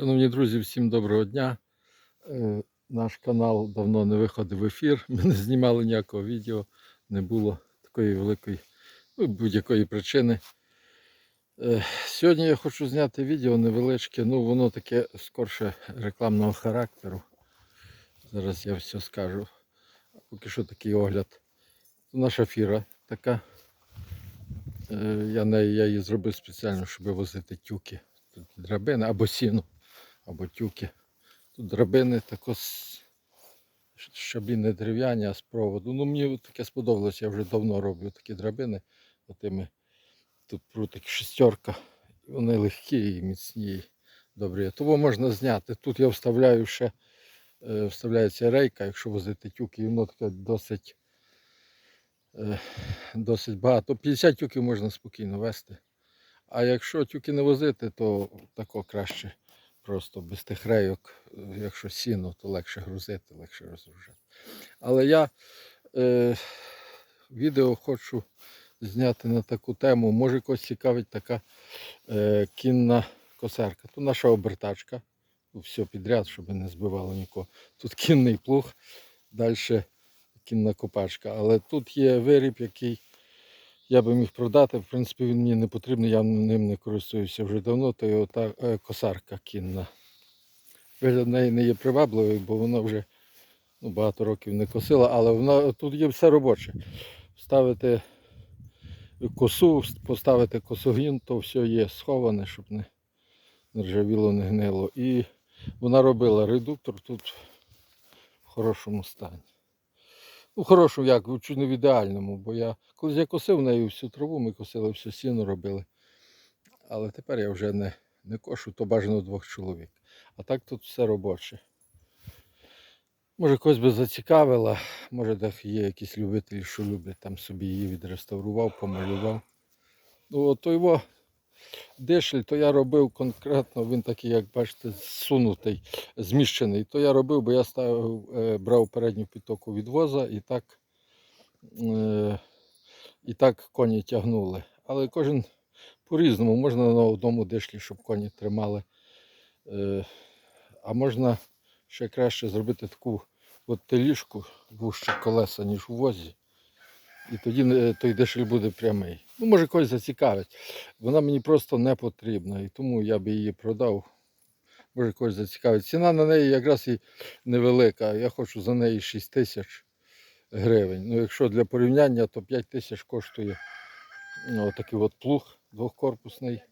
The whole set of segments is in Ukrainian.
Шановні друзі, всім доброго дня. Е, Наш канал давно не виходив в ефір. Ми не знімали ніякого відео, не було такої великої ну, будь-якої причини. Е, Сьогодні я хочу зняти відео невеличке, ну воно таке скорше рекламного характеру. Зараз я все скажу. Поки що такий огляд. Наша фіра така. Е, Я, я її зробив спеціально, щоб возити тюки. Тут драбини або сіно, або тюки. Тут драбини тако з щаблі не дерев'яні, а з проводу. Ну мені таке сподобалось, я вже давно роблю такі драбини. Отими тут прутик шестерка. Вони легкі і міцні, і добрі. Того можна зняти. Тут я вставляю ще, е, вставляється рейка, якщо возити тюки, і воно таке досить, е, досить багато. 50 тюків можна спокійно вести. А якщо тюки не возити, то тако краще просто без тих рейок. Е, Якщо сіно, то легше грузити, легше розгружати. Але я е, відео хочу зняти на таку тему. Може когось цікавить така е, кінна косарка. Тут наша обертачка. Все підряд, щоб не збивало нікого. Тут кінний плуг, далі кінна копачка. Але тут є виріб, який я би міг продати. В принципі, він мені не потрібний, я ним не користуюся вже давно, то його та е, косарка кінна. Вигляд неї не є привабливий, бо вона вже ну, багато років не косила, але вона тут є все робоче. Ставити косу, поставити косогін, то все є сховане, щоб не ржавіло, не гнило. І вона робила редуктор тут в хорошому стані. Ну, хорошому, як, чуть не в ідеальному, бо я колись я косив нею всю траву, ми косили, всю сіно робили. Але тепер я вже не, не кошу, то бажано двох чоловік. А так тут все робоче. Може когось би зацікавила, може де є якісь любителі, що люблять, там собі її відреставрував, помалював. Ну, от його дишель, то я робив конкретно, він такий, як бачите, зсунутий, зміщений. То я робив, бо я ставив, е, брав передню підтоку від воза і так, е, і так коні тягнули. Але кожен по-різному, можна на одному дишлі, щоб коні тримали. Е, а можна ще краще зробити таку от теліжку вужче колеса, ніж у возі. І тоді той дешель буде прямий. Ну, може когось зацікавить. Вона мені просто не потрібна, і тому я би її продав. Може когось зацікавить. Ціна на неї якраз і невелика. Я хочу за неї 6 тисяч гривень. Ну, якщо для порівняння, то 5 тисяч коштує ну, такий от плуг двохкорпусний.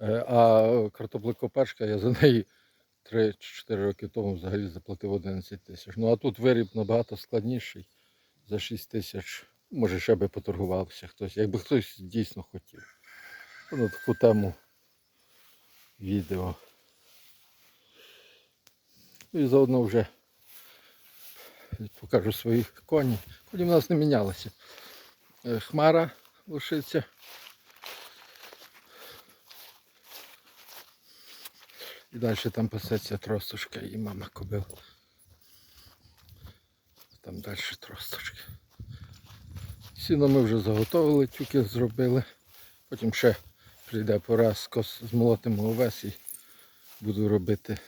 Е, А картоплекопачка я за неї 3-4 роки тому взагалі заплатив 11 тисяч. Ну а тут виріб набагато складніший. За 6 тисяч. Може ще би поторгувався хтось, якби хтось дійсно хотів. На таку тему відео. Ну і заодно вже покажу свої коні. Коні в нас не мінялися. Е, Хмара лишиться. І далі там пасеться тросточка і мама кобил. Там далі тросточки. Сіно ми вже заготовили, тюки зробили. Потім ще прийде пора скос- змолотимо овес і буду робити.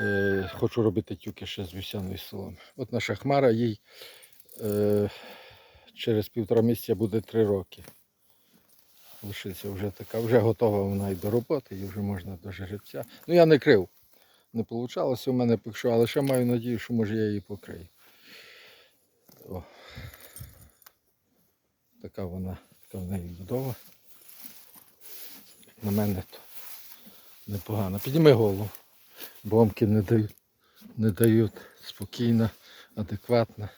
Е, хочу робити тюки ще з вівсяної соломи. От наша хмара їй е, через півтора місяця буде три роки. Лишиться вже така, вже готова вона і до роботи, і вже можна до жеребця. Ну я не крив. Не вийшло у мене поки але ще маю надію, що може я її покрию. О. Така вона, така в неї будова. На мене то непогано. Підніми голову. Бомки не дають, не дають спокійна, адекватна.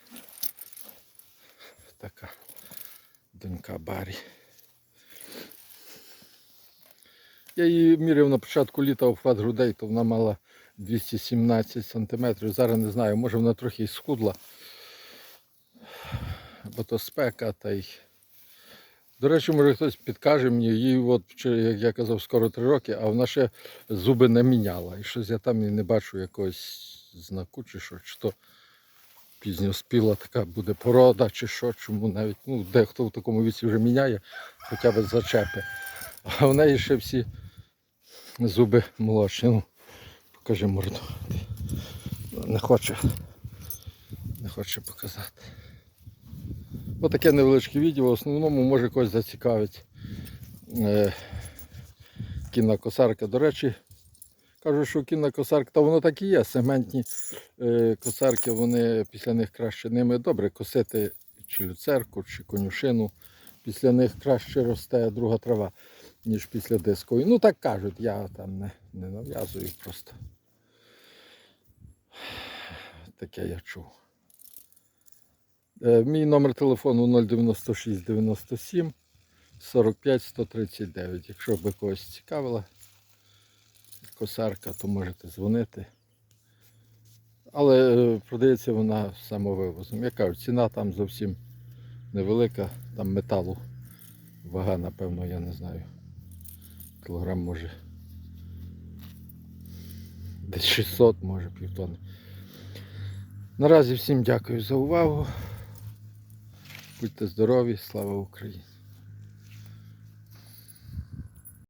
Така донька Барі. Я її міряв на початку літа обхват грудей, то вона мала 217 см. Зараз не знаю, може вона трохи й схудла. Бо то спека та й. До речі, може хтось підкаже мені, їй, от, як я казав, скоро 3 роки, а вона ще зуби не міняла. І щось я там і не бачу якогось знаку чи що. Чи то пізньоспіла така буде порода чи що, чому навіть ну, дехто в такому віці вже міняє, хоча б зачепи. А в неї ще всі зуби молодші. Ну, покажи морду. Не хоче. Не хоче показати. Отаке невеличке відео. В основному може когось зацікавить. Е, кінна косарка. До речі, кажу, що кінна косарка, та воно так і є. Сегментні е, косарки, вони після них краще ними добре косити чи люцерку, чи конюшину. Після них краще росте друга трава, ніж після дискової. Ну так кажуть, я там не, не нав'язую просто. Таке я чув. Е, Мій номер телефону 096 97 45 139. Якщо би когось цікавила косарка, то можете дзвонити. Але е, продається вона самовивозом. Я кажу, ціна там зовсім невелика, там металу. Вага, напевно, я не знаю. Кілограм може. Десь 600, може півтони. Наразі всім дякую за увагу. Будьте здорові, слава Україні!